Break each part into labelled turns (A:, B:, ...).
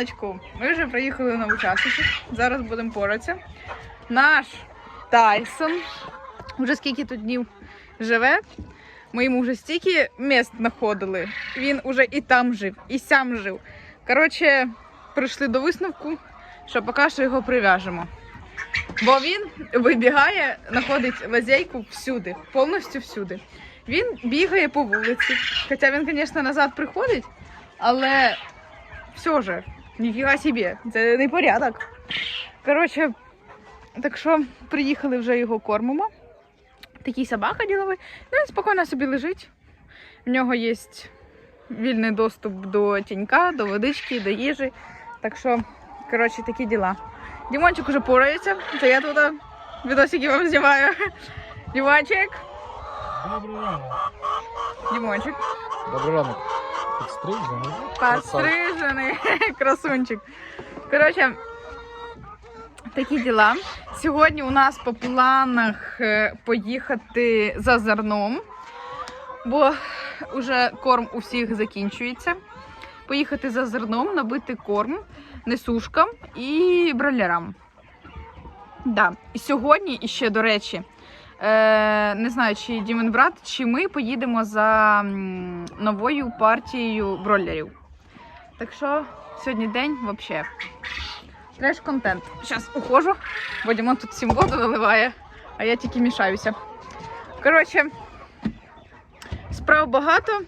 A: раночку. Ми вже приїхали на участочок. Зараз будемо поратися. Наш Тайсон. Вже скільки тут днів живе. Ми йому вже стільки міст знаходили. Він уже і там жив, і сям жив. Коротше, прийшли до висновку, що поки що його прив'яжемо. Бо він вибігає, знаходить лазейку всюди, повністю всюди. Він бігає по вулиці. Хоча він, звісно, назад приходить, але все ж, ніфіга собі, це не порядок. Коротше, так що приїхали вже його кормимо. Такий собака діловий. Ну, він спокійно собі лежить. В нього є вільний доступ до тінька, до водички, до їжі. Так що, коротше, такі діла. Дімончик уже порається, то я тут відосики вам знімаю. Дімончик,
B: Добрий ранок.
A: Дімончик.
B: Добрий ранок. Підстрижений.
A: Пострижений красунчик. Коротше, такі діла. Сьогодні у нас по планах е, поїхати за зерном, бо вже корм у всіх закінчується. Поїхати за зерном, набити корм несушкам і бролерам. Да. І сьогодні, і ще до речі, не знаю, чи Дімон брат, чи ми поїдемо за новою партією бролерів. Так що сьогодні день взагалі. Треш контент. Зараз ухожу, бо Дімон тут всім воду наливає, а я тільки мішаюся. Коротше, справ багато.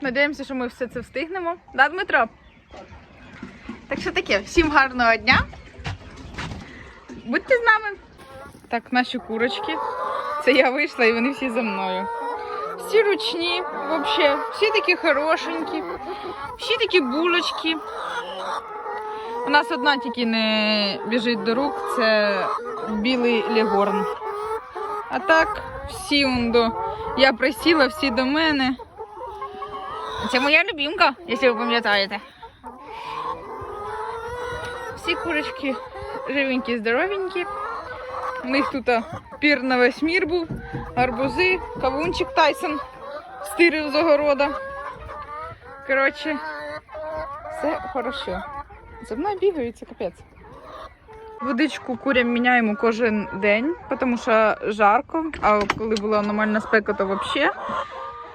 A: Надіємося, що ми все це встигнемо. Да, Дмитро? Так що таке, всім гарного дня. Будьте з нами. Так, наші курочки. Це я вийшла і вони всі за мною. Всі ручні, взагалі, всі такі хорошенькі, всі такі булочки. У нас одна тільки не біжить до рук, це білий легорн. А так, всі до. Я присіла, всі до мене. Це моя любімка, якщо ви пам'ятаєте. Всі курочки живенькі, здоровенькі. У них тут пір на весь мір був, гарбузи, кавунчик Тайсон стирив з огорода. Коротше, все хорошо. За мною бігають, це капець. Водичку курям міняємо кожен день, тому що жарко, а коли була нормальна спека, то взагалі.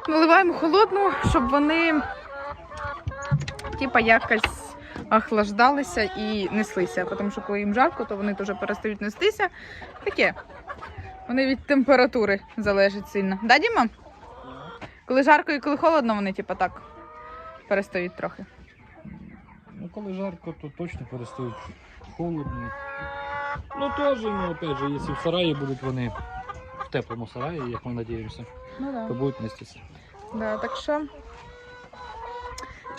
A: Наливаємо холодну, щоб вони типа якось охлаждалися і неслися. Тому що коли їм жарко, то вони теж перестають нестися. Таке. Вони від температури залежать сильно. Да, Діма? Коли жарко і коли холодно, вони типа так перестають трохи.
B: Ну, коли жарко, то точно перестають холодно. Ну теж, ну опять же, якщо в сараї будуть вони в теплому сараї, як ми надіємося,
A: Ну да.
B: то будуть нестися.
A: Да, так що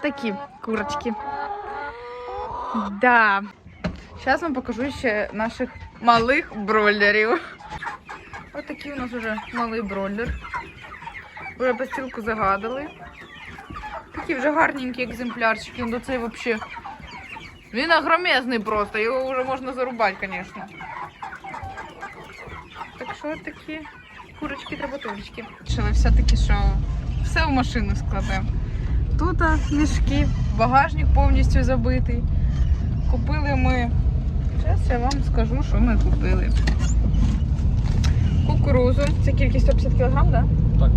A: такі курочки. Да. Зараз вам покажу ще наших малих бройлерів. Ось такий у нас вже малий бройлер. Вже постілку загадали. Такі вже гарненькі екземплярчики. Ну цей взагалі. Він огромезний просто, його вже можна зарубати, звісно. Так що такі курочки тработулечки. Вирішили все-таки, що все в машину складемо. Тут мішки, багажник повністю забитий. Купили ми. Зараз я вам скажу, що ми купили. Кукурузу. Це кількість 150 кг, так? Да?
B: Так,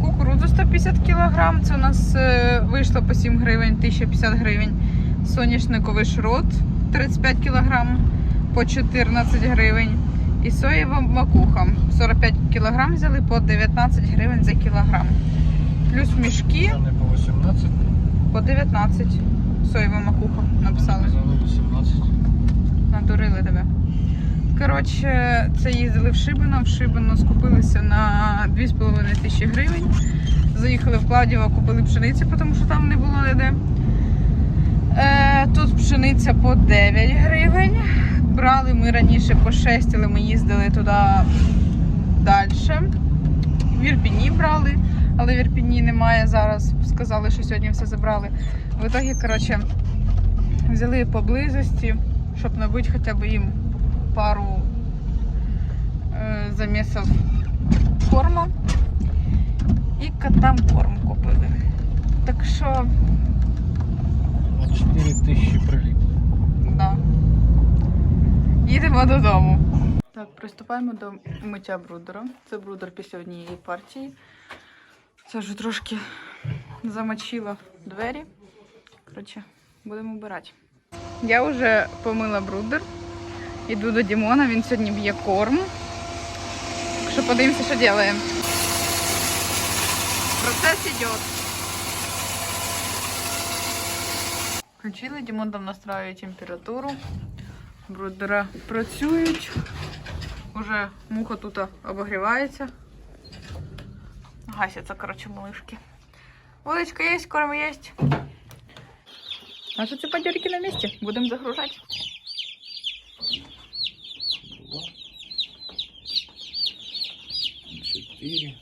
A: Кукурудзу 150 кг. Це у нас е, вийшло по 7 гривень, 1050 гривень. Соняшниковий шрот 35 кг по 14 гривень. І соєва макуха 45 кг взяли по 19 гривень за кілограм. Плюс мішки
B: це не по 18,
A: по 19. Соєва макуха написали. Коротше, це їздили в Шибино. В Шибино скупилися на 2,5 тисячі гривень. Заїхали в Кладіво, купили пшениці, тому що там не було ніде. Е, тут пшениця по 9 гривень. Брали ми раніше по 6, але ми їздили туди далі. В Ірпіні брали, але в Ірпіні немає зараз. Сказали, що сьогодні все забрали. В итогі, коротше, взяли поблизості, щоб набити хоча б їм пару е, замісів корма. І котам корм купили. Так що
B: На 4 тисячі приліп.
A: Да. Їдемо додому. Так, приступаємо до миття брудера. Це брудер після однієї партії. Це вже трошки замочила двері. Коротше, будемо вбирати. Я вже помила брудер. Іду до Дімона, він сьогодні б'є корм. Так що подивимося, що робимо. Процес йде. Включили, Дімон там настраює температуру. Брудера працюють. Уже муха тут обогрівається. Гасяться, коротше, малышки. Водочка є, корм є. Наші ці подірки на місці. Будемо загружати.
B: 4,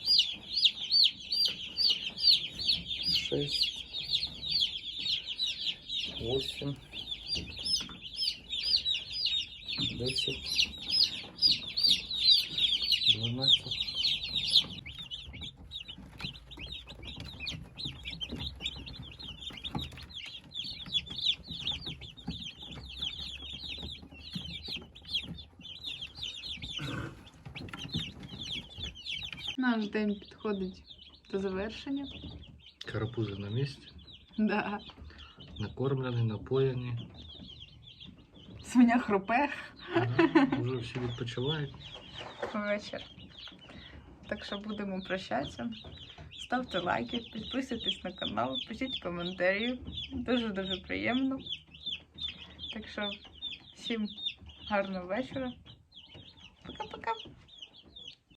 B: 6, 8, 10, 12,
A: Наш день підходить до завершення.
B: Карапузи на місці.
A: Да.
B: Накормлені, напоєні.
A: Свиня хрупе
B: Вже всі відпочивають.
A: вечір. Так що будемо прощатися. Ставте лайки, підписуйтесь на канал, пишіть коментарі. Дуже-дуже приємно. Так що всім гарного вечора